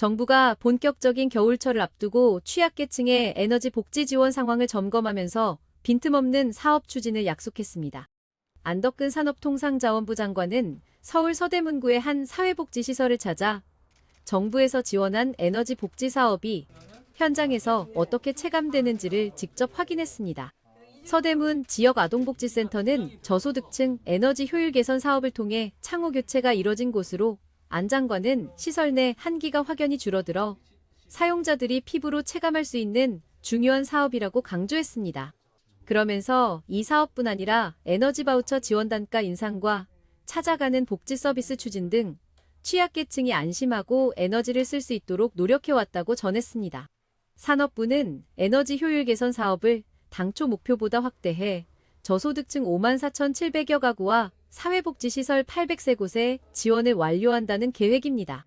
정부가 본격적인 겨울철을 앞두고 취약계층의 에너지 복지 지원 상황을 점검하면서 빈틈없는 사업 추진을 약속했습니다. 안덕근 산업통상자원부 장관은 서울 서대문구의 한 사회복지시설을 찾아 정부에서 지원한 에너지 복지 사업이 현장에서 어떻게 체감되는지를 직접 확인했습니다. 서대문 지역 아동복지센터는 저소득층 에너지 효율 개선 사업을 통해 창호 교체가 이뤄진 곳으로 안 장관은 시설 내 한기가 확연히 줄어들어 사용자들이 피부로 체감할 수 있는 중요한 사업이라고 강조했습니다. 그러면서 이 사업뿐 아니라 에너지 바우처 지원 단가 인상과 찾아가는 복지 서비스 추진 등 취약계층이 안심하고 에너지를 쓸 수 있도록 노력해왔다고 전했습니다. 산업부는 에너지 효율 개선 사업을 당초 목표보다 확대해 저소득층 5만 4,700여 가구와 사회복지시설 800세 곳에 지원을 완료한다는 계획입니다.